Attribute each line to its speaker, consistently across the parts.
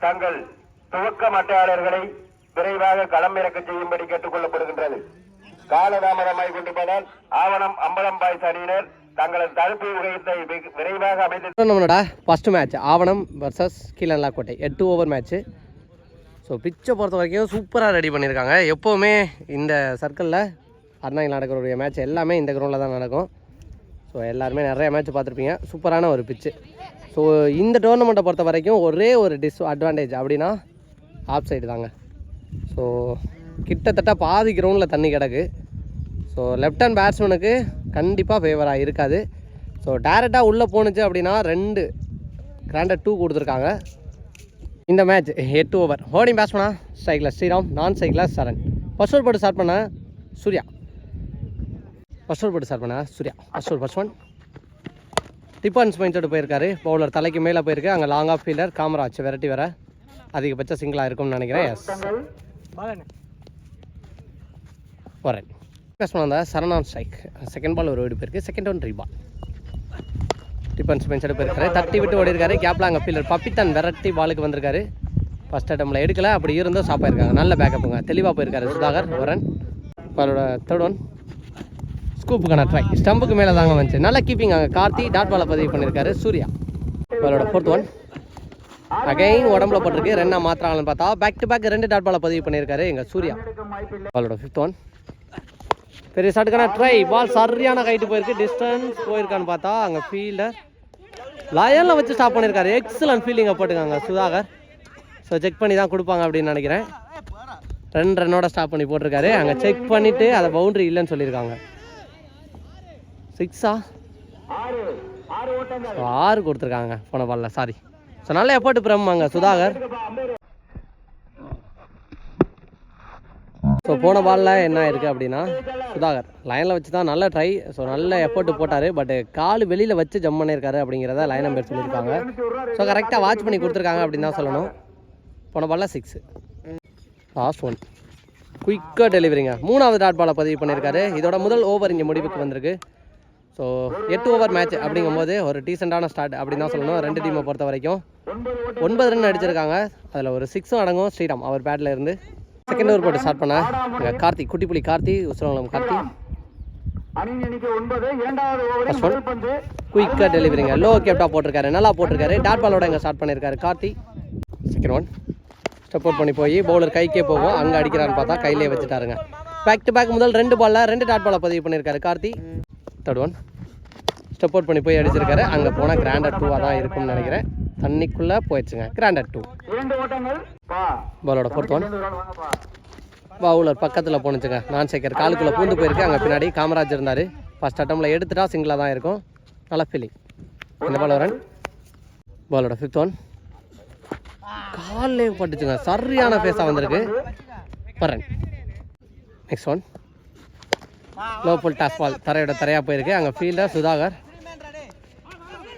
Speaker 1: தங்கள் துவக்க மட்டையாளர்களை விரைவாக களமிறக்க செய்யும்படி கேட்டுக் கொள்ளப்படுகின்றது. காலதாமதமாய் கொண்டிருப்பதால் ஆவணம் அம்பலம்பாய் அணியினர் தங்களது தடுப்பு உரையத்தை வெகு- விரைவாக அமைத்து
Speaker 2: நம்மளோட ஃபஸ்ட்டு மேட்ச் ஆவணம் வர்சஸ் கீழல்லாக்கோட்டை எட்டு ஓவர் மேட்ச்சு ஸோ பிச்சை பொறுத்த வரைக்கும் சூப்பராக ரெடி பண்ணியிருக்காங்க எப்போவுமே இந்த சர்க்கிளில் அண்ணாங்க நடக்கிற மேட்ச் எல்லாமே இந்த கிரவுண்டில் தான் நடக்கும். ஸோ எல்லாருமே நிறைய மேட்ச் பார்த்துருப்பீங்க. சூப்பரான ஒரு பிச்சு ஸோ இந்த டோர்னமெண்ட்டை பொறுத்த வரைக்கும் ஒரே ஒரு டிஸ் அட்வான்டேஜ் அப்படின்னா ஆஃப் சைடு தாங்க. ஸோ கிட்டத்தட்ட பாதி கிரவுண்டில் தண்ணி கிடக்கு. ஸோ லெஃப்ட் ஹேண்ட் பேட்ஸ்மேனுக்கு கண்டிப்பாக ஃபேவராக இருக்காது. ஸோ டேரெக்டாக உள்ளே போணுச்சு அப்படின்னா ரெண்டு கிராண்டட் டூ கொடுத்துருக்காங்க. இந்த மேட்ச் எட்டு ஓவர் ஹோர்டிங் பேட்ஸ்மேனா ஸ்ட்ரைக்கில் ஸ்ரீராம் நான் ஸ்ட்ரைக்கில் சரண். ஃபர்ஸ்ட் ஓவர் போட்டு ஸ்டார்ட் பண்ண சூர்யா. ஃபர்ஸ்ட் ஓவர் போட்டு ஸ்டார்ட் பண்ண Surya. First over first one defence mind போயிருக்காரு. பவுலர் தலைக்கு மேலே போயிருக்கு. அங்கே long off fielder Kamaraj variety வர அதிகபட்ச சிங்கிளாக இருக்கும்னு நினைக்கிறேன். எஸ் வரேன். பேட்ஸ்மேன் வந்தால் சரணான் ஸ்ட்ரைக். செகண்ட் பால் ஒரு ஓடி போயிருக்கு. Second one three ball defence bench போயிருக்காரு. தட்டி விட்டு ஓடி இருக்காரு கேப்ல அங்கே ஃபீல்டர் பப்பித்தன் விரட்டி பாலுக்கு வந்திருக்காரு. ஃபர்ஸ்ட் அட்டம்ல எடுக்கல. அப்படி இருந்தும் ஸ்டாப் ஆயிருக்காங்க. நல்ல பேக்கப்புங்க தெளிவாக போயிருக்காரு சுதாகர். வரன். பாலோட தேர்ட் ஒன் ஸ்கூப்புக்கான ட்ரை ஸ்டம்புக்கு மேலே தாங்க வந்துச்சு. நல்லா கீப்பிங் அங்கே. கார்த்தி டாட் பாலை பதிவு பண்ணியிருக்காரு சூர்யா. அவரோட ஃபோர்த் ஒன் அகைன் உடம்புல போட்டிருக்கு. ரெண்டா மாத்திராங்கன்னு பார்த்தா பேக் டு பேக் ரெண்டு டாட் பாலை பதிவு பண்ணியிருக்காரு எங்கள் சூர்யா. அவரோட ஃபிஃப்த் ஒன் பெரிய ஷாட்டுக்கான ட்ரை பால் சரியான கைட்டு போயிருக்கு. டிஸ்டன்ஸ் போயிருக்கான்னு பார்த்தா அங்கே ஃபீல்டர் லயனில் வச்சு ஸ்டாப் பண்ணியிருக்காரு எக்ஸலன்ட் ஃபீல்டிங்கை போட்டுக்காங்க சுதாகர். ஸோ செக் பண்ணி தான் கொடுப்பாங்க அப்படின்னு நினைக்கிறேன். ரெண்டு ரன்னோட ஸ்டாப் பண்ணி போட்டிருக்காரு. அங்கே செக் பண்ணிவிட்டு அதை பவுண்டரி இல்லைன்னு சொல்லியிருக்காங்க. சிக்ஸா? ஆறு கொடுத்துருக்காங்க போன பால்ல சாரி ஸோ நல்ல எஃபர்ட் பிரம்மாங்க சுதாகர். ஸோ போன பாலில் என்ன ஆயிருக்கு அப்படின்னா சுதாகர். லைனில் வச்சு தான் நல்ல ட்ரை ஸோ நல்ல எஃபர்ட் போட்டார். பட் கால் வெளியில் வச்சு ஜம் பண்ணியிருக்காரு அப்படிங்கிறத லைன் நம்பர் சொல்லியிருக்காங்க. ஸோ கரெக்டாக வாட்ச் பண்ணி கொடுத்துருக்காங்க அப்படின்னு தான் சொல்லணும். போன பாலில் சிக்ஸு லாஸ்ட் ஒன் குயிக்காக டெலிவரிங்க மூணாவது டாட் பாலை பதிவு பண்ணியிருக்காரு. இதோட முதல் ஓவர் இங்கே முடிவுக்கு வந்திருக்கு. ஸோ எட்டு ஓவர் மேட்ச் அப்படிங்கும்போது ஒரு டீசெண்டான ஸ்டார்ட் அப்படின்னு தான் சொல்லணும். ரெண்டு டீமை பொறுத்த வரைக்கும் ஒன்பது ரன் அடிச்சிருக்காங்க. அதில் ஒரு சிக்ஸும் அடங்கும். ஸ்ரீராம் அவர் பேட்டில் இருந்து செகண்ட் ஓவர் போட்டு ஸ்டார்ட் பண்ண. இங்க கார்த்தி குட்டிப்புலி கார்த்தி உசரங்குளம் கார்த்தி. குயிக்காக டெலிவரிங்க லோ கேப்டாக போட்டிருக்காரு. நல்லா போட்டிருக்காரு. டாட் பாலோட இங்கே ஸ்டார்ட் பண்ணியிருக்காரு Karthi. Second one step out பண்ணி போய் பவுலர் கைக்கே போகும். அங்கே அடிக்கிறான்னு பார்த்தா கையிலே வச்சுட்டாருங்க. பேக் டு பேக் முதல் ரெண்டு பால்ல ரெண்டு டாட் பாலை பதிவு பண்ணியிருக்காரு Karthi. Third one step out பண்ணி போய் அடிச்சிருக்காரு. அங்கே போனால் கிராண்டட் டூவாக தான் இருக்கும்னு நினைக்கிறேன். தண்ணிக்குள்ளே போயிடுச்சுங்க. கிராண்டட் டூ பாலோட ஃபோர்த் ஒன். பவுலர் பக்கத்தில் போணுச்சுங்க. நான் சேகர் காலுக்குள்ளே பூந்து போயிருக்கு. அங்கே பின்னாடி காமராஜ் இருந்தார். ஃபர்ஸ்ட் அட்டம்ல எடுத்துட்டா சிங்கிளாக தான் இருக்கும். நல்ல ஃபீலிங் இந்த பால் ரன் பாலோட ஃபிஃப்த் ஒன் கால்லே பட்டுச்சுங்க. சரியான ஃபேஸாக வந்திருக்கு. பரன் next one low full toss ball தரையோட தரையாக போயிருக்கு. அங்கே ஃபீல்டர் சுதாகர்.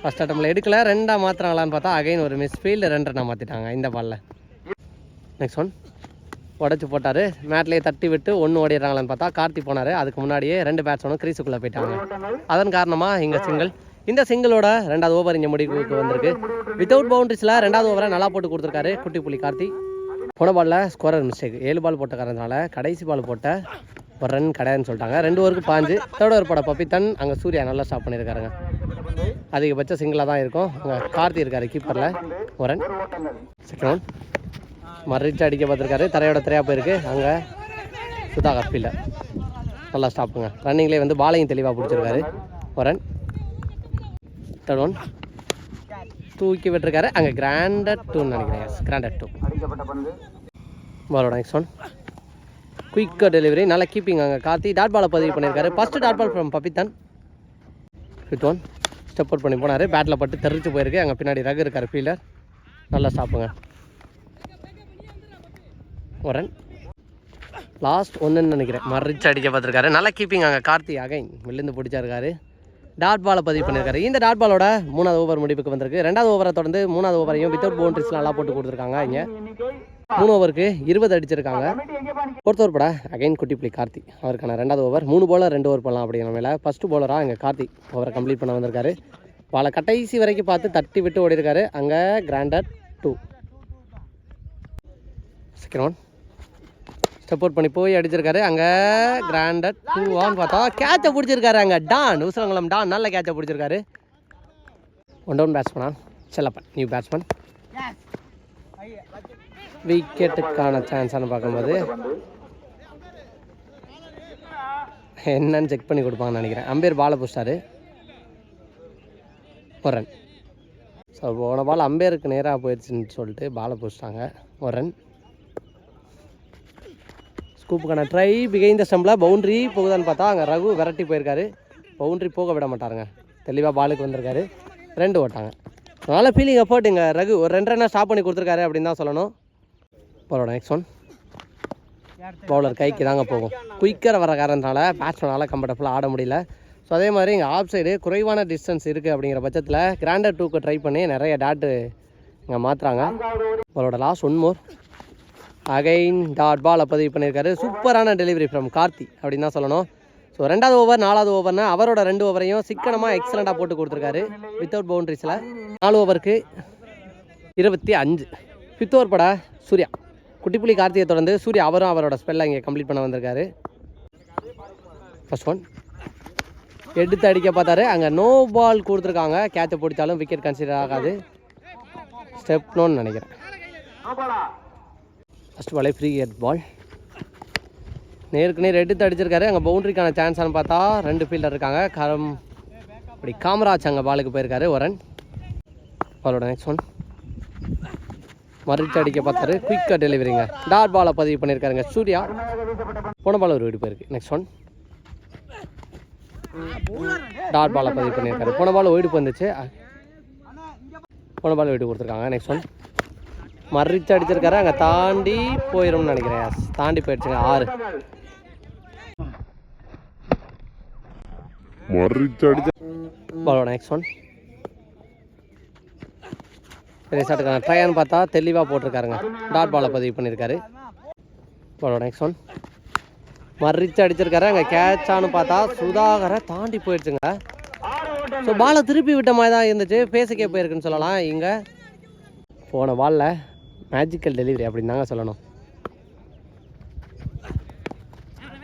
Speaker 2: ஃபஸ்ட் அட்டம்பில் எடுக்கல ரெண்டாக மாற்றுறாங்களான்னு பார்த்தா அகைன் ஒரு மிஸ் ஃபீல்டு ரெண்டு ரன்னாக மாற்றிட்டாங்க இந்த பாலில் நெக்ஸ்ட் ஒன் உடச்சி போட்டார். மேட்லேயே தட்டி விட்டு ஒன்று ஓடிடுறாங்களான்னு பார்த்தா கார்த்தி போனார். அதுக்கு முன்னாடியே ரெண்டு பேட்ஸ்மேனும் கிரீஸுக்குள்ளே போயிட்டாங்க. அதன் காரணமாக இங்கே சிங்கிள் இந்த சிங்கிளோட ரெண்டாவது ஓவர் இங்கே முடிவுக்கு வந்திருக்கு. வித்தவுட் பவுண்டரிஸில் ரெண்டாவது ஓவரை நல்லா போட்டு கொடுத்துருக்காரு குட்டி புலி கார்த்தி. போன பாலில் ஸ்கோரர் மிஸ்டேக் ஏழு பால் போட்ட காரணத்தினால கடைசி பால் போட்ட ஒரு ரன் கிடையாதுன்னு சொல்லிட்டாங்க. ரெண்டு ஓவருக்கு பாஞ்சு. தேர்ட் ஓவர் போட பப்பித்தன் அங்கே சூர்யா நல்லா ஸ்டாப் பண்ணியிருக்காருங்க. அதிகபட்ச சிங்கிளாக தான் இருக்கும். அங்கே கார்த்தி இருக்காரு கீப்பரில் ஒரு ரன் செகண்ட் ஒன் மறுச்சு அடிக்க பார்த்துருக்காரு. தரையோட தரையாக போயிருக்கு. அங்கே சுதாகர் ஃபீல்டர் நல்லா ஸ்டாப்புங்க ரன்னிங்லேயே வந்து பாலையும் தெளிவாக பிடிச்சிருக்காரு. ஒரு ரன் தேர்ட் ஒன் தூக்கி விட்டுருக்காரு. அங்கே கிராண்டட் டூன்னு நினைக்கிறேன். கிராண்டட் டூ பாலோட நெக்ஸ்ட் ஒன் குயிக்காக டெலிவரி நல்லா கீப்பிங் அங்கே. கார்த்தி டாட் பாலை பதிவு பண்ணியிருக்காரு. ஃபஸ்ட்டு டாட் பால் ஃப்ரம் பப்பித்தன் ஃபிஃப்த் ஒன் ஸ்டெப் அவுட் பண்ணி போனார். பேட்டில் பட்டு தெரிச்சு போயிருக்கு. அங்கே பின்னாடி ரகு இருக்கார் ஃபீல்டர் நல்லா ஸ்டாப்புங்க ஒரு லாஸ்ட் ஒன்றுன்னு நினைக்கிறேன். மறிச்சு அடிக்க பார்த்துருக்காரு. நல்லா கீப்பிங் அங்கே. கார்த்தி அகைன் விழுந்து பிடிச்சிருக்காரு டாட் பாலை பதிவு பண்ணியிருக்காரு. இந்த டாட் பாலோட மூணாவது ஓவர் முடிவுக்கு வந்திருக்கு. ரெண்டாவது ஓவரை தொடர்ந்து மூணாவது ஓவரையும் வித்தவுட் பவுண்ட்ரிஸ்லாம் நல்லா போட்டு கொடுத்துருக்காங்க இங்கே. மூணு ஓவருக்கு இருபது அடிச்சிருக்காங்க. ஃபோர்த் ஓவர் பட. அகைன் குட்டிப்புலி கார்த்தி. அவருக்கான ரெண்டாவது ஓவர் மூணு போலர் ரெண்டு ஓவர் பண்ணலாம் அப்படிங்கிற மேலே ஃபஸ்ட்டு போலராக இங்கே கார்த்தி ஓவரை கம்ப்ளீட் பண்ண வந்திருக்காரு. பாலை கடைசி வரைக்கும் பார்த்து தட்டி விட்டு ஓடி இருக்காரு அங்கே granted two second one out பண்ணி போய் அடிச்சிருக்காரு. அங்கே கிராண்டட் டூ ஆன் பார்த்தா கேட்சை பிடிச்சிருக்காரு அங்கே. டான் உசரங்குளம் டான் நல்ல கேட்சை பிடிச்சிருக்காரு. ஒன் டவுன் பேட்ஸ்மேனா செல்லப்பன் நியூ பேட்ஸ்மேன் விக்கெட்டுக்கான சான்ஸானு பார்க்கும்போது என்னன்னு செக் பண்ணி கொடுப்பாங்கன்னு நினைக்கிறேன். அம்பேர் பாலை பிடிச்சிட்டாரு. ஒரு ரன் ஸோ போன பால் அம்பேருக்கு நேராக போயிடுச்சுன்னு சொல்லிட்டு பாலை பிடிச்சிட்டாங்க. ஒரு ரன் ஸ்கூப்புக்கான ட்ரை பிகைந்த ஸ்டம்பில் பவுண்ட்ரி போகுதான்னு பார்த்தா அங்கே ரகு விரட்டி போயிருக்காரு. பவுண்ட்ரி போக விட மாட்டாருங்க. தெளிவாக பாலுக்கு வந்திருக்காரு. ரெண்டு ஓட்டாங்க. நல்ல ஃபீலிங் எஃபர்ட் இங்கே. ரகு ஒரு ரெண்டு ரன்னாக ஸ்டாப் பண்ணி கொடுத்துருக்காரு அப்படின்னு தான் சொல்லணும். போகிறோட நெக்ஸ்ட் ஒன் பவுலர் கைக்கு தாங்க போகும். குயிக்கர் வர காரணத்தினால பேட்ஸ்மேனால் கம்ஃபர்டபுளாக ஆட முடியல. ஸோ அதே மாதிரி இங்கே ஆஃப் சைடு குறைவான டிஸ்டன்ஸ் இருக்குது அப்படிங்கிற பட்சத்தில் கிராண்டர் டூக்கு ட்ரை பண்ணி நிறைய டாட்டு இங்கே மாற்றுறாங்க அவரோட last one more again dot ball பதிவு பண்ணியிருக்காரு. சூப்பரான டெலிவரி ஃப்ரம் கார்த்தி அப்படின்னு தான் சொல்லணும். ஸோ ரெண்டாவது ஓவர் நாலாவது ஓவர்னா அவரோட ரெண்டு ஓவரையும் சிக்கனமாக எக்ஸலண்ட்டாக போட்டு கொடுத்துருக்காரு. வித்தவுட் பவுண்ட்ரிஸில் நாலு ஓவருக்கு இருபத்தி அஞ்சு. ஃபிஃப்த் ஓவர் பட சூர்யா. குட்டிப்புலி கார்த்திகை தொடர்ந்து சூர்யா அவரும் அவரோட ஸ்பெல்லை இங்கே கம்ப்ளீட் பண்ண வந்திருக்காரு. ஃபர்ஸ்ட் ஒன் எடுத்து அடிக்க பார்த்தாரு. அங்கே நோ பால் கொடுத்துருக்காங்க. கேட்சை பிடிச்சாலும் விக்கெட் கன்சிடர் ஆகாது. ஸ்டெப் நோன்னு நினைக்கிறேன். ஃபஸ்ட் பாலே ஃப்ரீ ஹெட் பால் நேருக்கு நேர் எடுத்து அடிச்சிருக்காரு. அங்கே பவுண்டரிக்கான சான்ஸானு பார்த்தா ரெண்டு ஃபீல்டர் இருக்காங்க. கரம் அப்படி காமராஜ் அங்கே பாலுக்கு போயிருக்காரு. ஒரன் பாலோட நெக்ஸ்ட் ஒன் மறுச்சு அடிக்க பார்த்தாரு. குயிக்காக டெலிவரிங்க டாட் பாலை பதிவு பண்ணியிருக்காருங்க. சூர்யா போன பால் ஒரு வீடு போயிருக்கு நெக்ஸ்ட் ஒன் டாட் பாலை பதிவு பண்ணியிருக்காரு. போன பால் ஒயிடு வந்துச்சு. போன பால் வீடு கொடுத்துருக்காங்க. நெக்ஸ்ட் ஒன் மறிச்சு அடிச்சிருக்காரு. அங்கே தாண்டி போயிடும்னு நினைக்கிறேன். தாண்டி போயிடுச்சுங்க. ஆறு.
Speaker 3: மறிச்சடிச்ச
Speaker 2: பாலோட நெக்ஸ்ட் ஒன் ரிசார்ட்டுக்கான ஷாட்டுக்கான ட்ரையான்னு பார்த்தா தெளிவாக போட்டிருக்காருங்க. டாட் பாலை பதிவு பண்ணியிருக்காரு. பாலோட நெக்ஸ்ட் ஒன் மறிச்சு அடிச்சிருக்காரு. அங்கே கேட்சான்னு பார்த்தா சுதாகரை தாண்டி போயிடுச்சுங்க. ஸோ பாலை திருப்பி விட்ட மாதிரி தான் இருந்துச்சு. பேசிக்கே போயிருக்குன்னு சொல்லலாம். இங்கே போன பாலில் மேஜிக்கல் டெலிவரி அப்படின்னு தாங்க சொல்லணும்.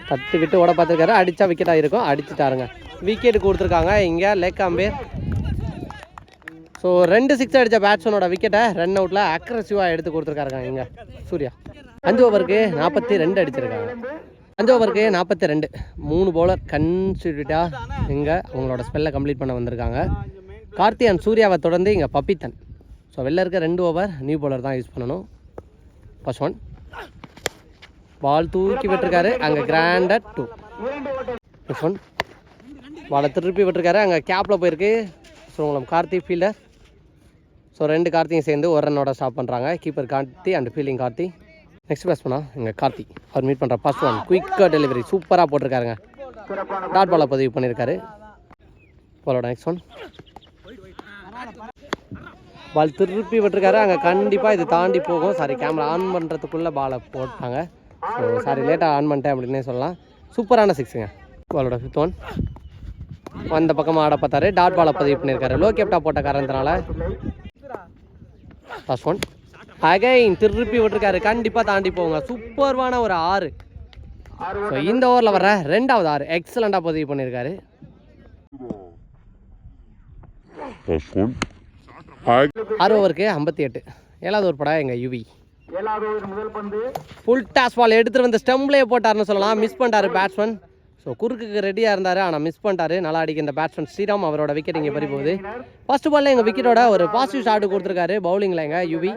Speaker 2: தட்டுக்கிட்டு விட்டு ஓட பார்த்துருக்காரு. அடித்தா விக்கெட்டாக இருக்கும். அடிச்சுட்டாருங்க. விக்கெட் கொடுத்துருக்காங்க. இங்கே லேக் அம்பேர் ஸோ ரெண்டு சிக்ஸ் அடித்த பேட்ஸ்மேனோட விக்கெட்டை ரன் அவுட்டில் அக்ரஸிவாக எடுத்து கொடுத்துருக்காருங்க இங்கே சூர்யா. அஞ்சு ஓவருக்கு நாற்பத்தி ரெண்டு அடிச்சிருக்காங்க. அஞ்சு ஓவருக்கு நாற்பத்தி ரெண்டு. மூணு பவுலர் கன்சிடியூட்டாக இங்கே அவங்களோட ஸ்பெல்லை கம்ப்ளீட் பண்ண வந்திருக்காங்க. கார்த்தி அண்ட் சூர்யாவை தொடர்ந்து இங்கே பப்பித்தன் ஸோ வெளில இருக்க ரெண்டு ஓவர் நியூ பவுலர் தான் யூஸ் பண்ணணும். ஃபர்ஸ்ட் ஒன் பால் தூக்கி விட்டுருக்காரு. அங்கே கிராண்டட் டூ நெக்ஸ்ட் ஒன் பாலை திருப்பி விட்டுருக்காரு. அங்கே கேப்பில் போயிருக்கு. ஸோ உங்களுக்கு கார்த்தி ஃபீல்டர் ஸோ ரெண்டு கார்த்தியும் சேர்ந்து ஒரு ரன்னோட ஸ்டாப் பண்ணுறாங்க keeper Karthi and fielding Karthi. Next pace பண்ணா இங்கே கார்த்தி. அவர் மீட் பண்ணுற ஃபஸ்ட் ஒன் குயிக்காக டெலிவரி சூப்பராக போட்டிருக்காருங்க. டாட் பாலை பதிவு பண்ணியிருக்காரு பாலோட நெக்ஸ்ட் ஒன் பால் திருப்பி விட்டுருக்காரு. அங்கே கண்டிப்பாக இது தாண்டி போகும். சாரி கேமரா ஆன் பண்ணுறதுக்குள்ளே பாலை போட்டாங்க. ஸோ சாரி லேட்டாக ஆன் பண்ணிட்டேன் அப்படின்னே சொல்லலாம். சூப்பரான சிக்ஸுங்க பாலோட ஃபிஃப்த் ஒன் அந்த பக்கமாக ஆட பார்த்தாரு. டாட் பாலை பதிவு பண்ணியிருக்காரு லோ கேப்டா போட்ட காரணத்தினால ஃபர்ஸ்ட் ஒன் அகைன் திருப்பி விட்டுருக்காரு. கண்டிப்பாக தாண்டி போங்க. சூப்பர்வான ஒரு ஆறு. ஸோ இந்த ஓவரில் வர ரெண்டாவது ஆறு. எக்ஸலண்ட்டாக பதிவு பண்ணியிருக்காரு ஆறு ஓவருக்கு ஐம்பத்தி எட்டு. ஏழாவது ஒரு படம் எங்கள் யுவி. ஃபுல் டாஸ் பால் எடுத்துகிட்டு வந்து ஸ்டெம்ப்லேயே போட்டாருன்னு சொல்லலாம். மிஸ் பண்ணிட்டாரு பேட்ஸ்மேன் ஸோ குறுக்குக்கு ரெடியாக இருந்தார். ஆனால் மிஸ் பண்ணிட்டாரு. நல்லா அடிக்க இந்த பேட்ஸ்மேன் ஸ்ரீராம் அவரோட விக்கெட் இங்கே பறி போகுது. ஃபர்ஸ்ட் பால்ல எங்கள் விக்கெட்டோட ஒரு பாசிட்டிவ் ஷாட் கொடுத்துருக்காரு. பவுலிங்கில் எங்கள் யுவி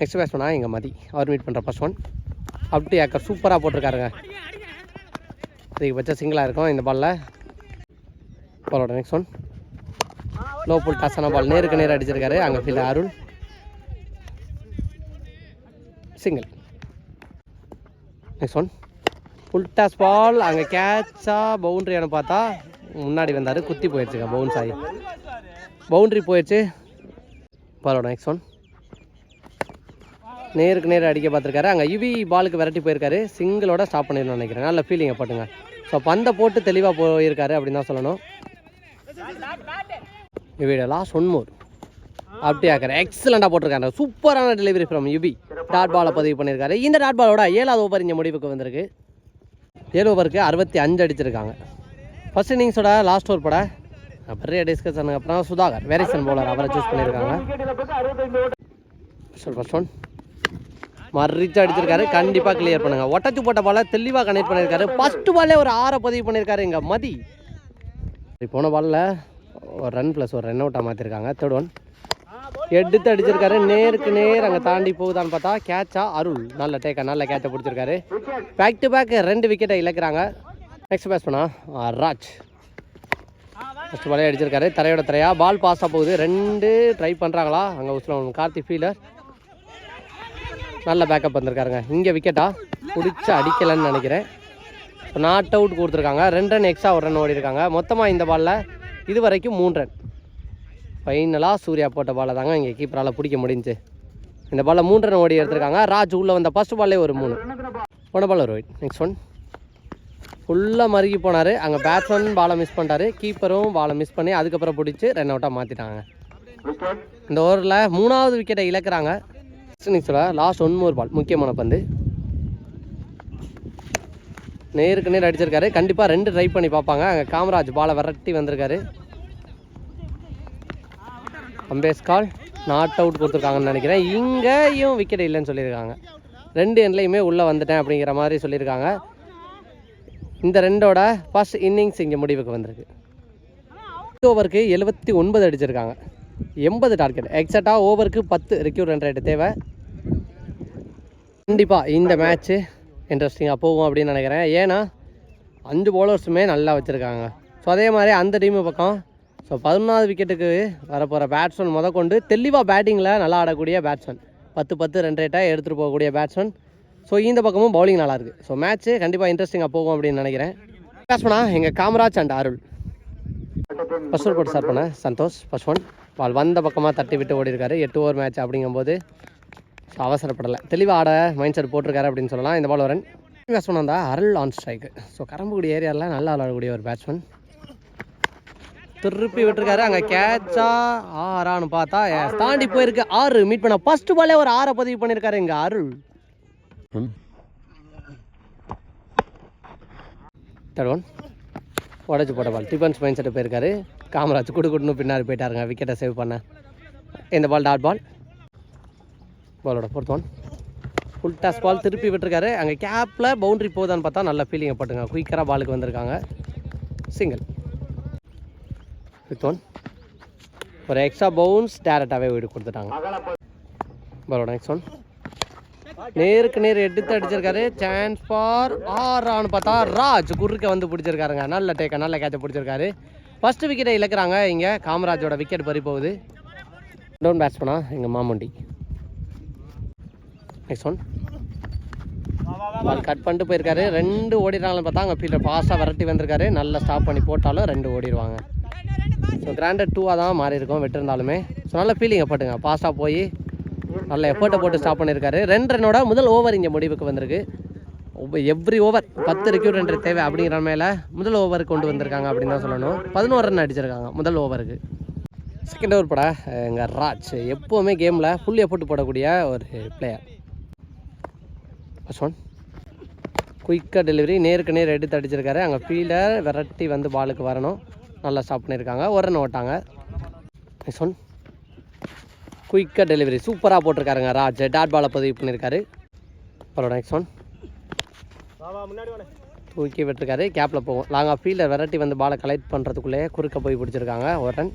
Speaker 2: நெக்ஸ்ட் பேட்ஸ்மேனா எங்கள் மதி. அவர் மீட் பண்ணுற ஃபர்ஸ்ட் ஒன் அப்படி ஏக்கர். சூப்பராக போட்டிருக்காருங்க. அதிகபட்ச சிங்கிளாக இருக்கும் இந்த பாலில் பாலோட நெக்ஸ்ட் ஒன் லோ புல் டாஸான பால் நேருக்கு நேர் அடிச்சிருக்காரு. அங்கே field Arul single next one full ball அங்கே கேட்சா பவுண்ட்ரியானு பார்த்தா முன்னாடி வந்தார் குத்தி போயிடுச்சுங்க பவுன்ஸ் ஆகி பவுண்ட்ரி போயிடுச்சு பாலோட நெக்ஸ்ட் ஒன் நேருக்கு நேர் அடிக்க பார்த்துருக்காரு. அங்கே யுவி பாலுக்கு விரட்டி போயிருக்காரு. சிங்கிளோட ஸ்டாப் பண்ணிடணும்னு நினைக்கிறேன். நல்ல ஃபீலிங்கை போட்டுங்க. ஸோ பந்தை போட்டு தெளிவாக போயிருக்காரு அப்படின்னு தான் சொல்லணும். யுவியோட லாஸ்ட் ஒன் மோர் அப்படி ஆக்கிற எக்ஸலண்டாக போட்டிருக்காங்க சூப்பரான டெலிவரி ஃப்ரம் யுபி டாட் பாலை பதிவு பண்ணியிருக்காரு. இந்த டாட் பாலோட ஏழாவது ஓவர் இங்கே முடிவுக்கு வந்திருக்கு. ஏழு ஓவருக்கு அறுபத்தி அஞ்சு அடிச்சிருக்காங்க. ஃபர்ஸ்ட் இன்னிங்ஸோட லாஸ்ட் ஓவர் பட பெரிய டிஸ்கஷனுக்கு அப்புறம் சுதாகர் வேரிசன் பவுலர் அவரை சூஸ் பண்ணியிருக்காங்க. ஃபர்ஸ்ட் ஒன் மறிச்சு அடிச்சிருக்காரு. கண்டிப்பாக கிளியர் பண்ணுங்க. ஒட்டச்சு போட்ட பால தெளிவாக கனெக்ட் பண்ணியிருக்காரு. ஃபஸ்ட்டு பாலே ஒரு ஆறை பதிவு பண்ணியிருக்காரு இங்கே மதி. போன பாலில் ஒரு ரன் ப்ளஸ் ஒரு ரன் அவுட்டாக மாற்றிருக்காங்க தேர்ட் ஒன் எடுத்து அடிச்சிருக்காரு. நேருக்கு நேர் அங்கே தாண்டி போகுதான்னு பார்த்தா கேட்சா அருள். நல்ல டேக்கா நல்ல கேட்சை பிடிச்சிருக்காரு. பேக் டு பேக் ரெண்டு விக்கெட்டை இழக்கிறாங்க. நெக்ஸ்ட் பேஸ் பண்ணா ராஜ். ஃபஸ்ட் பாலே அடிச்சிருக்காரு. தரையோட தரையா. பால் பாஸாக போகுது. ரெண்டு ட்ரை பண்ணுறாங்களா அங்கே உஸ்லாம் கார்த்தி ஃபீலர் நல்ல பேக்கப் வந்திருக்காருங்க. இங்கே விக்கெட்டா பிடிச்சி அடிக்கலைன்னு நினைக்கிறேன். இப்போ நாட் அவுட் கொடுத்துருக்காங்க. ரெண்டு ரன் எக்ஸ்ட்ரா ஒரு ரன் ஓடி இருக்காங்க மொத்தமாக இந்த பாலில் இது வரைக்கும் மூணு ரன் ஃபைனலாக சூர்யா போட்ட பாலை தாங்க இங்கே கீப்பரால் பிடிக்க முடிஞ்சு. இந்த பாலில் மூன்று ரன் ஓடி எடுத்திருக்காங்க. ராஜ் உள்ளே வந்த ஃபஸ்ட் பால்லே ஒரு மூணு. போன பால் ஒரு நெக்ஸ்ட் ஒன் ஃபுல்லாக மறுகி போனார். அங்கே பேட்ஸ்மேன் பாலை மிஸ் பண்ணிட்டாரு. கீப்பரும் பாலை மிஸ் பண்ணி அதுக்கப்புறம் பிடிச்சி ரன் அவுட்டாக மாற்றிட்டாங்க இந்த ஓவரில் மூணாவது விக்கெட்டை இழக்கிறாங்க. இன்னிங்ஸோட லாஸ்ட் ஒன் மோர் பால் முக்கியமான பந்து. நேருக்கு நேர் அடிச்சிருக்காரு. கண்டிப்பாக ரெண்டு ட்ரை பண்ணி பார்ப்பாங்க. அங்கே காமராஜ் பாலை விரட்டி வந்திருக்காரு. அம்பேஸ்கால் நாட் அவுட் கொடுத்துருக்காங்கன்னு நினைக்கிறேன். இங்கேயும் விக்கெட் இல்லைன்னு சொல்லியிருக்காங்க. ரெண்டு எண்ட்லையுமே உள்ளே வந்துட்டேன் அப்படிங்கிற மாதிரி சொல்லியிருக்காங்க. இந்த ரெண்டோட ஃபர்ஸ்ட் இன்னிங்ஸ் இங்கே முடிவுக்கு வந்திருக்கு. ஓவருக்கு எழுபத்தி ஒன்பது அடிச்சிருக்காங்க. எண்பது டார்கெட் எக்ஸாக்டாக ஓவருக்கு பத்து ரெக்யூர் ரன் ரேட்டு தேவை. கண்டிப்பாக இந்த மேட்ச்சு இன்ட்ரெஸ்டிங்காக போகும் அப்படின்னு நினைக்கிறேன். ஏன்னா அஞ்சு பவுலர்ஸுமே நல்லா வச்சுருக்காங்க. ஸோ அதே மாதிரி அந்த டீமு பக்கம் ஸோ பதினொன்றாவது விக்கெட்டுக்கு வரப்போகிற பேட்ஸ்மேன் முத கொண்டு தெளிவாக பேட்டிங்கில் நல்லா ஆடக்கூடிய பேட்ஸ்மேன் பத்து பத்து ரெண்டு ரேட்டாக எடுத்துகிட்டு போகக்கூடிய பேட்ஸ்மேன் ஸோ இந்த பக்கமும் பவுலிங் நல்லா இருக்குது ஸோ மேட்ச்சு கண்டிப்பாக இன்ட்ரெஸ்டிங்காக போகும் அப்படின்னு நினைக்கிறேன். பேட்ஸ்மனா எங்கள் Kamaraj and Arul. First over போட்டு ஸ்டார்ட் பண்ணேன் சந்தோஷ் ஃபஸ்ட் ஒன் பால் வந்த பக்கமாக தட்டி விட்டு ஓடி இருக்காரு எட்டு ஓவர் மேட்ச் அப்படிங்கும்போது ஸோ அவசரப்படலை. தெளிவாக ஆட மைண்ட் செட் போட்டிருக்காரு அப்படின்னு சொல்லலாம். இந்த பால் வரேன் பேட்ஸ்மேன் வந்தால் Arul on strike so Karambakkudi ஏரியாவில் நல்லா விளாடக்கூடிய ஒரு பேட்ஸ்மேன் திருப்பி விட்டுருக்காரு. அங்கே கேட்சா ஆறான்னு பார்த்தா தாண்டி போயிருக்கு. ஆறு மீட் பண்ண ஃபர்ஸ்ட் பாலே ஒரு ஆறை பதிவு பண்ணியிருக்காரு இங்கே அருள். தேர்ட் ஒன் உடச்சி போட்ட பால் டிஃபன்ஸ் மைண்ட் செட்டு போயிருக்காரு. காமராஜ் குடு குடுன்னு பின்னாடி போயிட்டாருங்க. விக்கெட்டை சேவ் பண்ண. இந்த பால் டாட் பால் பாலோட fourth one full toss ball திருப்பி விட்டுருக்காரு. அங்கே கேப்பில் பவுண்டரி போகுதான்னு பார்த்தா நல்ல ஃபீலிங்கை போட்டுங்க. குயிக்கராக பாலுக்கு வந்திருக்காங்க. சிங்கிள் வித் ஒன் ஒரு எக்ஸ்ட்ரா பவுன்ஸ் டேரெக்டாகவே வீடு கொடுத்துட்டாங்க. பரோட நெக்ஸ்ட் ஒன் நேருக்கு நேர் எடுத்து அடிச்சிருக்காரு. சான்ஸ் ஃபார் ஆறான்னு பார்த்தா ராஜ் குறுக்க வந்து பிடிச்சிருக்காருங்க. நல்ல டேக்க நல்ல கேட்ச பிடிச்சிருக்காரு. ஃபர்ஸ்ட் விக்கெட்டை இழக்கிறாங்க இங்கே காமராஜோட விக்கெட் பறி போகுது. டவுன் பேட்ஸ்மனா எங்கள் Mamundi. Next one ball cut பண்ணிட்டு போயிருக்காரு. ரெண்டு ஓடிடுறாங்கன்னு பார்த்தா அங்கே ஃபீல்டர் ஃபாஸ்ட்டாக விரட்டி வந்திருக்காரு. நல்லா ஸ்டாப் பண்ணி போட்டாலும் ரெண்டு ஓடிடுவாங்க. ஸோ கிராண்டட் டூவாக தான் மாறி இருக்கும் வெட்டிருந்தாலுமே. ஸோ நல்ல ஃபீலிங்கை பட்டுங்க. ஃபாஸ்ட்டாக போய் நல்ல எஃபர்ட்டை போட்டு ஸ்டாப் பண்ணியிருக்காரு. ரெண்டு ரன்னோட முதல் ஓவர் இங்கே முடிவுக்கு வந்திருக்கு. எவ்ரி ஓவர் பத்து ரிக்யூட் ரெண்டு தேவை அப்படிங்கிற மேலே முதல் ஓவருக்கு கொண்டு வந்திருக்காங்க அப்படின்னு தான் சொல்லணும். பதினோரு ரன் அடிச்சிருக்காங்க முதல் ஓவருக்கு செகண்ட் ஓவர் பட எங்கள் ராஜ். எப்போவுமே கேமில் ஃபுல் எஃபர்ட் போடக்கூடிய ஒரு பிளேயர் ஃபர்ஸ்ட் ஒன் குயிக்காக டெலிவரி நேருக்கு நேர் எடுத்து அடிச்சிருக்காரு. அங்கே ஃபீல்டர் விரட்டி வந்து பாலுக்கு வரணும். நல்லா ஸ்டாப் பண்ணியிருக்காங்க. ஒரு ரன் ஓட்டாங்க. நெக்ஸ்ட் ஒன் குயிக்காக டெலிவரி சூப்பராக போட்டிருக்காருங்க ராஜ். டாட் பாலை பதிவு பண்ணியிருக்காரு. பரவாயில்ல நெக்ஸ்ட் ஒன் தூக்கி விட்டுருக்காரு. கேப்பில் போகும் லாங்காக ஃபீல்டர் விரட்டி வந்து பாலை கலெக்ட் பண்ணுறதுக்குள்ளேயே குறுக்க போய் பிடிச்சிருக்காங்க ஒரு ரன்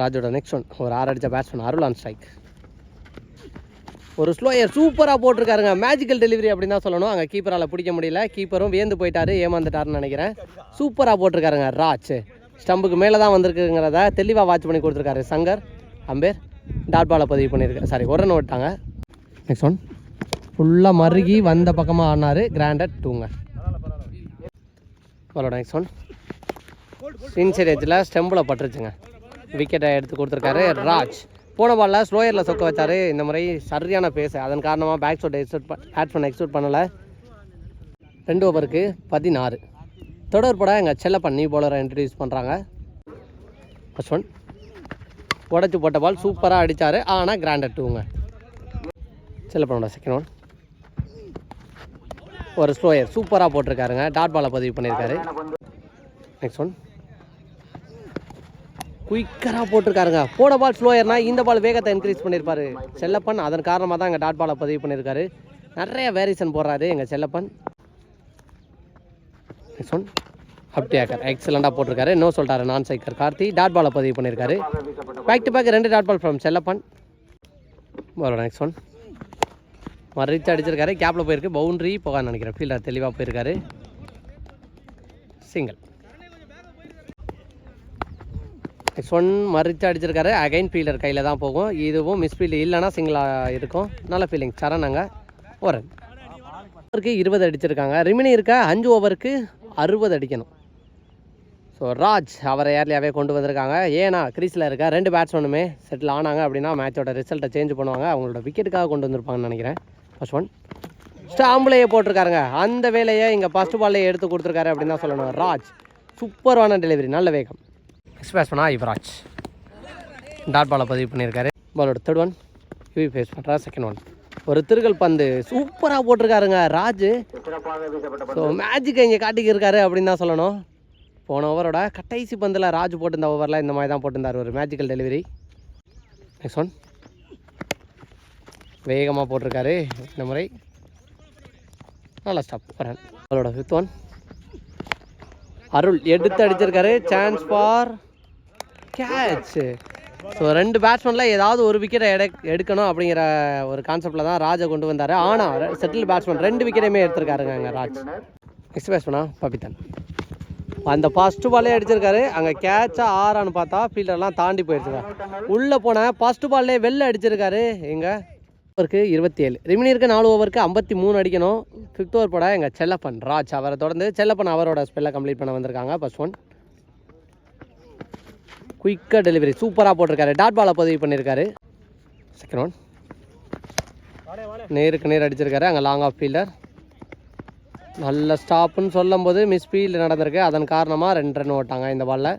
Speaker 2: ராஜோட நெக்ஸ்ட் ஒன் ஒரு ஆறு அடித்த பேட்ஸ்மேன் அருள் ஆன் ஸ்ட்ரைக் ஒரு ஸ்லோயர் சூப்பராக போட்டிருக்காருங்க. மேஜிக்கல் டெலிவரி அப்படின்னு தான் சொல்லணும். அங்கே கீப்பரால் பிடிக்க முடியல. கீப்பரும் வியந்து போயிட்டாரு ஏமாந்துட்டாருன்னு நினைக்கிறேன். சூப்பராக போட்டிருக்காருங்க ராஜ். ஸ்டம்புக்கு மேலே தான் வந்திருக்குங்கிறத தெளிவாக வாட்ச் பண்ணி கொடுத்துருக்காரு சங்கர் அம்பேர். டாட் பாலை பதிவு பண்ணியிருக்காரு. சாரி ஒரு ரன் ஓட்டாங்க நெக்ஸ்ட் ஒன் ஃபுல்லாக மருகி வந்த பக்கமாக ஆடினார் கிராண்டட் டூங்க பாலோட நெக்ஸ்ட் ஒன் சின்சரி ஸ்டெம்பில் பட்டுருச்சுங்க. விக்கெட்டை எடுத்து கொடுத்துருக்காரு ராஜ். போன பாலில் ஸ்லோயரில் சொக்க வச்சாரு. இந்த முறை சரியான பேஸ் அதன் காரணமாக பேக் ஷோட் எக்ஸ்ட் பேட்ஸ்மேன் எக்ஸ்ட் பண்ணலை. ரெண்டு ஓவருக்கு பதினாறு. தொடர் பட எங்கள் செல்லப்பன் நியூ பவுலரை இன்ட்ரடியூஸ் பண்ணுறாங்க ஃபர்ஸ்ட் ஒன் உடச்சி போட்ட பால் சூப்பராக அடித்தார் ஆனால் கிராண்டட் டூங்க செல்லப்பனோட செகண்ட் ஒன் ஒரு ஸ்லோயர் சூப்பராக போட்டிருக்காருங்க. டாட் பாலை பதிவு பண்ணியிருக்காரு நெக்ஸ்ட் ஒன் குயிக்கராக போட்டிருக்காருங்க. போன பால் ஸ்லோயர்னா இந்த பால் வேகத்தை இன்க்ரீஸ் பண்ணியிருப்பாரு. செல்லப்பன் அதன் காரணமாக தான் எங்கள் டாட் பாலை பதிவு பண்ணியிருக்காரு. நிறைய வேரியேஷன் போடுறாரு எங்கள் செல்லப்பன். நெக்ஸ்ட் ஒன் அப்டியாக்கர் எக்ஸலண்ட்டாக போட்டிருக்காரு. இன்னும் சொல்கிறாரு நான் சைக்கர் கார்த்தி டாட் பாலை பதிவு பண்ணியிருக்காரு. பேக் டு பேக் ரெண்டு டாட் பால் ஃப்ரம் செல்லப்பன். வரோட நெக்ஸ்ட் ஒன் மறிச்சு அடிச்சிருக்காரு. கேப்பில் போயிருக்கு. பவுண்ட்ரி போகான்னு நினைக்கிறேன். ஃபீல்டர் தெளிவாக போயிருக்காரு. சிங்கிள் சொன் மறுத்து அடிச்சிருக்காரு. அகைன் ஃபீல்டர் கையில் தான் போகும். இதுவும் மிஸ் ஃபீல்டு இல்லைனா சிங்கிளாக இருக்கும். நல்ல ஃபீலிங் சரணங்க ஒரு ஓவருக்கு இருபது அடிச்சிருக்காங்க. ரிமினி இருக்க? அஞ்சு ஓவருக்கு அறுபது அடிக்கணும். ஸோ ராஜ் அவரை ஏர்லியாகவே கொண்டு வந்திருக்காங்க. ஏன்னா கிரீஸில் இருக்க? ரெண்டு பேட்ஸ்மேனுமே செட்டில் ஆனாங்க அப்படின்னா மேட்சோட ரிசல்ட்டை சேஞ்ச் பண்ணுவாங்க. அவங்களோட விக்கெட்டுக்காக கொண்டு வந்திருப்பாங்கன்னு நினைக்கிறேன். ஃபர்ஸ்ட் ஒன் ஸ்டாம்புலையே போட்டிருக்காருங்க. அந்த வேலையை இங்கே ஃபஸ்ட் பால்லையே எடுத்து கொடுத்துருக்காரு அப்படின்னு தான் சொல்லணும். ராஜ் சூப்பரான டெலிவரி நல்ல வேகம். நெக்ஸ்ட் பேட்ஸ்மனா யுவராஜ் டாட் பாலை பதிவு பண்ணியிருக்காரு. பாலோட தேர்ட் ஒன் யூவி ஃபேஸ் பண்ணுறா செகண்ட் ஒன் ஒரு திருகல் பந்து. சூப்பராக போட்டிருக்காருங்க ராஜு. ஸோ மேஜிக்கை இங்கே காட்டிக்கிருக்காரு அப்படின்னு தான் சொல்லணும். போன ஓவரோட கடைசி பந்தில் ராஜ் போட்டிருந்த ஓவரில் இந்த மாதிரி தான் போட்டிருந்தார். ஒரு மேஜிக்கல் டெலிவரி நெக்ஸ்ட் ஒன் வேகமாக போட்டிருக்காரு. இந்த முறை. நல்லா ஸ்டாப் வரேன். அவரோட ஃபிஃப்த் ஒன் அருள் எடுத்து அடிச்சிருக்காரு. சான்ஸ் ஃபார் கேட்ச் ஸோ ரெண்டு பேட்ஸ்மேனில் ஏதாவது ஒரு விக்கெட்டை எடு எடுக்கணும் அப்படிங்கிற ஒரு கான்செப்டில் தான் ராஜை கொண்டு வந்தார். ஆனால் செட்டில் பேட்ஸ்மேன் ரெண்டு விக்கெட்டையுமே எடுத்திருக்காருங்க அங்கே ராஜ். நெக்ஸ்ட் பேட்ஸ்மேனா பபித்தன் அந்த ஃபஸ்ட்டு பாலே அடிச்சிருக்காரு. அங்கே கேட்சா ஆறான்னு பார்த்தா ஃபீல்டர்லாம் தாண்டி போயிடுச்சுங்க உள்ளே போன ஃபஸ்ட்டு பால்லே வெளில அடிச்சிருக்காரு. எங்கே? ஓவருக்கு இருபத்தி ஏழு ரிமினி இருக்க நாலு ஓவருக்கு ஐம்பத்தி மூணு அடிக்கணும். ஃபிஃப்த் ஓவர் போட எங்கள் செல்லப்பன் ராஜ். அவரை தொடர்ந்து செல்லப்பன் அவரோட ஸ்பெல்லை கம்ப்ளீட் பண்ண வந்திருக்காங்க. ஃபஸ்ட் ஒன் குயிக்காக டெலிவரி. சூப்பராக போட்டிருக்காரு. டாட் பாலை பதிவு பண்ணியிருக்காரு. செகண்ட் ஒன் நேருக்கு நேர் அடிச்சிருக்காரு. அங்கே லாங் ஆஃப் ஃபீல்டர் நல்ல ஸ்டாப்புன்னு சொல்லும் போது மிஸ் ஃபீல்டு நடந்திருக்கு. அதன் காரணமாக ரெண்டு ரன் ஓட்டாங்க இந்த பாலில்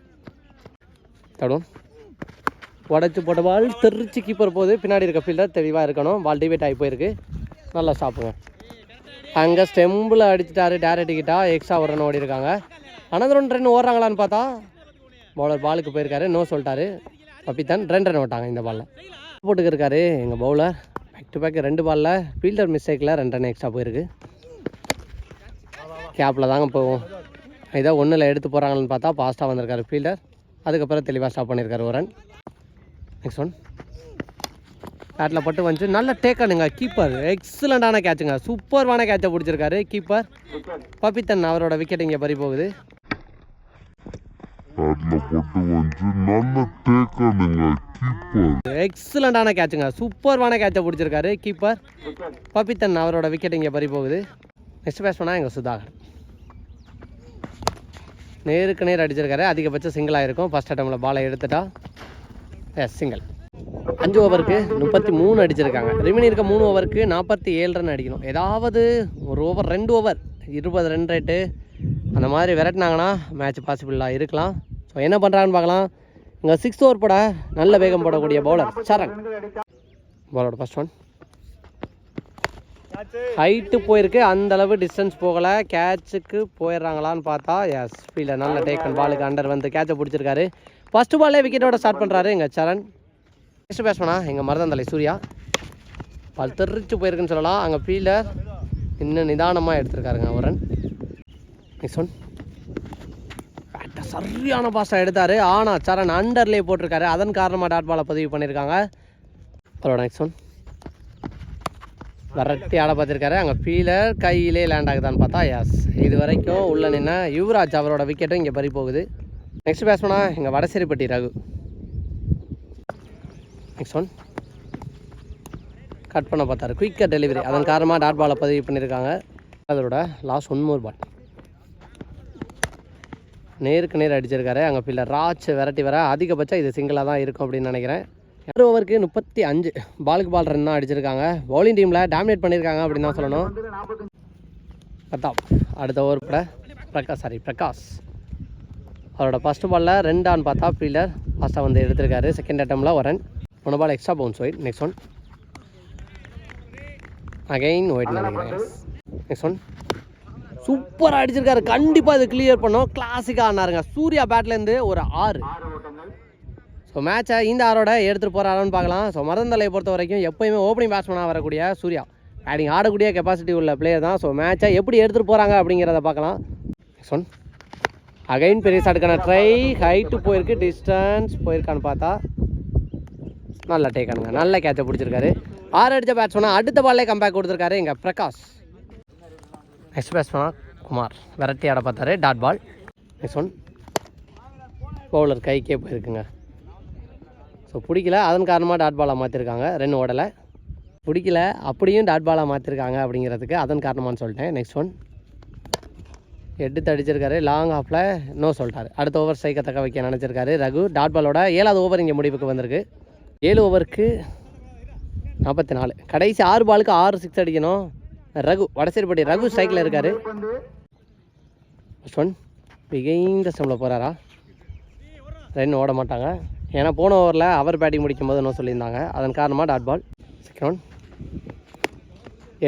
Speaker 2: தடும் உடச்சி போட்ட பால் திருச்சி கீப்பர் போகுது பின்னாடி இருக்க ஃபீல்டர் தெளிவாக இருக்கணும். பால் டிவேட் ஆகி போயிருக்கு. நல்லா ஸ்டாப்புங்க அங்கே ஸ்டெம்பில் அடிச்சிட்டாரு. டேரக்ட் கிட்டா எக்ஸ்ட்ரா ஒரு ரன் ஓடி இருக்காங்க ஆனால் ரெண்டு ரன் ஓடுறாங்களான்னு பார்த்தா பவுலர் பாலுக்கு போயிருக்காரு. நோ சொல்லிட்டாரு. பப்பித்தன் ரெண்டு ரன் ஓட்டாங்க இந்த பாலில் போட்டுக்கு இருக்காரு எங்கள் பவுலர் பேக் டு பேக் ரெண்டு பாலில் ஃபீல்டர் மிஸ்டேக்கில் ரெண்டு ரன் எக்ஸ்ட்ரா போயிருக்கு. கேப்பில் தாங்க போவோம். இதை ஒன்றில் எடுத்து போகிறாங்கன்னு பார்த்தா ஃபாஸ்ட்டாக வந்திருக்காரு ஃபீல்டர் அதுக்கப்புறம் தெளிவாக ஸ்டாப் பண்ணியிருக்காரு ஒரு ரன் நெக்ஸ்ட் ஒன் பேட்டில் பட்டு வந்துச்சு. நல்ல டேக்கானுங்க கீப்பர் எக்ஸலண்டான கேட்சுங்க சூப்பர்வான கேட்சை பிடிச்சிருக்காரு. கீப்பர் பப்பித்தன் அவரோட விக்கெட் இங்கே பறி போகுது.
Speaker 3: அதில் போட்டு வந்து நல்ல தேக்கணுங்க கீப்பர்.
Speaker 2: எக்ஸலண்டான கேட்சுங்க சூப்பர்வான கேட்சை பிடிச்சிருக்காரு கீப்பர். பபித்தன் அவரோட விக்கெட் இங்கே பறி போகுது. நெக்ஸ்ட் பேட்ஸ்மேனா எங்கள் சுதாகர் நேருக்கு நேர் அடிச்சிருக்காரு. அதிகபட்சம் சிங்கிள் ஆகிருக்கும் ஃபஸ்ட் அட்டமில் பாலை எடுத்துட்டா எஸ் சிங்கிள் அஞ்சு ஓவருக்கு முப்பத்தி மூணு அடிச்சிருக்காங்க. ரிமினி இருக்க மூணு ஓவருக்கு நாற்பத்தி ஏழு ரன் அடிக்கணும். ஏதாவது ஒரு ஓவர் ரெண்டு ஓவர் இருபது ரன் ரேட்டு அந்த மாதிரி விரட்டினாங்கன்னா மேட்ச் பாசிபிளாக இருக்கலாம். ஸோ என்ன பண்ணுறாங்கன்னு பார்க்கலாம். இங்கே சிக்ஸ் ஓவர் போட நல்ல வேகம் போடக்கூடிய பவுலர் சரண். பாலோட ஃபர்ஸ்ட் ஒன் ஹைட்டு போயிருக்கு. அந்த அளவு டிஸ்டன்ஸ் போகலை. கேட்சுக்கு போயிடுறாங்களான்னு பார்த்தா எஸ் ஃபீல்டர் நல்ல டேக் அண்ட் பாலுக்கு அண்டர் வந்து கேட்சை பிடிச்சிருக்காரு. ஃபஸ்ட்டு பாலே விக்கெட்டோட ஸ்டார்ட் பண்ணுறாரு எங்கள் சரண். நெக்ஸ்ட் பேட்ஸ்மேனா எங்கள் மருதந்தலை சூர்யா. பால் தெரிச்சு போயிருக்குன்னு சொல்லலாம். அங்கே ஃபீல்டர் இன்னும் நிதானமாக எடுத்திருக்காருங்க அவரன். நெக்ஸ்ட் ஒன் பேட்டை சரியான பாஸ்டாக எடுத்தார். ஆனால் சரண் அண்டர்லேயே போட்டிருக்காரு. அதன் காரணமாக டாட் பாலை பதிவு பண்ணியிருக்காங்க. அவரோட நெக்ஸ்ட் ஒன் விரட்டி ஆட பார்த்துருக்காரு. அங்கே ஃபீலர் கையிலே லேண்ட் ஆகுதான்னு பார்த்தா எஸ் இது வரைக்கும் உள்ள நின்ன யுவராஜ் அவரோட விக்கெட்டும் இங்கே பறி போகுது. நெக்ஸ்ட் பேட்ஸ்மனா இங்கே Vadaseripatti Raghu. Next one cut பண்ண பார்த்தாரு. குயிக்காக டெலிவரி அதன் காரணமாக டாட் பாலை பதிவு பண்ணியிருக்காங்க. அதோட லாஸ்ட் ஒன் மோர் பால் நேருக்கு நேர் அடிச்சிருக்காரு. அங்கே ஃபீல்டர் ராஜ் விரட்டி வர அதிகபட்சம் இது சிங்கிளாக தான் இருக்கும் அப்படின்னு நினைக்கிறேன். ஒரு ஓவருக்கு முப்பத்தி அஞ்சு பாலுக்கு பால் ரன் தான் அடிச்சிருக்காங்க. பவுலிங் டீமில் டாமினேட் பண்ணியிருக்காங்க அப்படின்னு தான் சொல்லணும். பிரதாப் அடுத்த ஓவர் கூட பிரகாஷ் சாரி பிரகாஷ். அவரோட ஃபஸ்ட்டு பாலில் ரெண்டு ஆன் பார்த்தா ஃபீல்டர் ஃபஸ்ட்டாக வந்து எடுத்திருக்காரு. செகண்ட் அட்டமில் ஒரு ரன் ஒன்று ball extra bounce wide next one again wide நினைக்கிறேன் நெக்ஸ்ட் ஒன் சூப்பராக அடிச்சிருக்காரு. கண்டிப்பாக இது கிளியர் பண்ணோம் கிளாசிக்காக ஆனாருங்க. சூர்யா பேட்லேருந்து ஒரு ஆறு. ஸோ மேட்சை இந்த ஆரோட எடுத்துகிட்டு போகிறாரான்னு பார்க்கலாம். ஸோ மருந்தலையை பொறுத்த வரைக்கும் எப்போயுமே ஓப்பனிங் பேட்ஸ்மனாக வரக்கூடிய சூர்யா. பேட்டிங் ஆடக்கூடிய கெப்பாசிட்டி உள்ள பிளேயர் தான். ஸோ மேட்சை எப்படி எடுத்துகிட்டு போகிறாங்க அப்படிங்கிறத பார்க்கலாம். சொன் அகைன் பெரிய சாட்டுக்கான ட்ரை ஹைட்டு போயிருக்கு டிஸ்டன்ஸ் போயிருக்கான்னு பார்த்தா நல்ல டேக்கானுங்க நல்ல கேட்சை பிடிச்சிருக்காரு. ஆறு அடித்த பேட்ஸ்மேனா அடுத்த பால்லே கம்பேக் கொடுத்துருக்காரு எங்கள் பிரகாஷ். நெக்ஸ்ட் பேட்ஸ்மேனாக குமார். விரட்டி ஆட பார்த்தாரு. Dot ball next one bowler கைக்கே போயிருக்குங்க. ஸோ பிடிக்கல. அதன் காரணமாக டாட் பாலாக மாற்றிருக்காங்க ரெண்டு ஓடலை. பிடிக்கல. அப்படியும் டாட் பாலாக மாற்றிருக்காங்க அப்படிங்கிறதுக்கு அதன் காரணமானு சொல்லிட்டேன். நெக்ஸ்ட் ஒன் எட்டு அடிச்சிருக்காரு. லாங் ஆஃபில் நோ சொல்லிட்டாரு. அடுத்த ஓவர் ஸ்ட்ரைக்கை தக்க வைக்க நினச்சிருக்காரு ரகு. டாட் பாலோட ஏழாவது ஓவர் இங்கே முடிவுக்கு வந்திருக்கு. ஏழு ஓவருக்கு நாற்பத்தி நாலு. கடைசி ஆறு பாலுக்கு ஆறு சிக்ஸ் அடிக்கணும். ரகு வடசேரிப்பட்டி ரகு ஸ்ட்ரைக்கில் இருக்கார். ஃபஸ்ட் ஒன் பிகைந்த ஸ்டம்பில் போகிறாரா ரன் ஓட மாட்டாங்க. ஏன்னா போன ஓவரில் அவர் பேட்டிங் முடிக்கும் போது என்ன சொல்லியிருந்தாங்க. அதன் காரணமாக டாட் பால் செகண்ட் ஒன்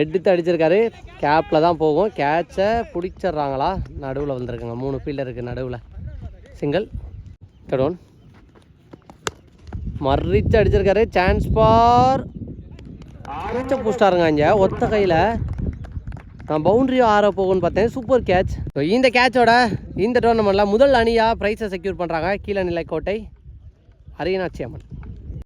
Speaker 2: எடுத்து அடிச்சிருக்காரு. கேப்பில் தான் போகும். கேட்சை பிடிச்சிட்றாங்களா? நடுவில் வந்திருக்குங்க. மூணு ஃபீல்டருக்கு நடுவில். சிங்கிள் தேர்ட் ஒன் மறிச்சு அடிச்சிருக்காரு. சான்ஸ் பார் கேட்சை பூஸ்டாருங்க இங்கே. ஒத்த கையில் நான் பவுண்டரியோ ஆற போகும்னு பார்த்தேன். சூப்பர் கேட்ச் இந்த கேட்சோட இந்த டோர்னமெண்ட்டில் முதல் அணியாக ப்ரைஸை செக்யூர் பண்ணுறாங்க கீழே நிலை கோட்டை அரியனாச்சி அம்மன்